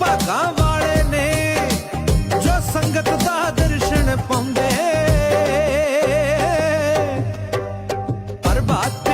ਭਾਗਾ ਵਾਲੇ ਨੇ ਜੋ ਸੰਗਤ ਦਾ ਦਰਸ਼ਨ ਪਾਉਂਦੇ। ਪਰ ਬਾਤ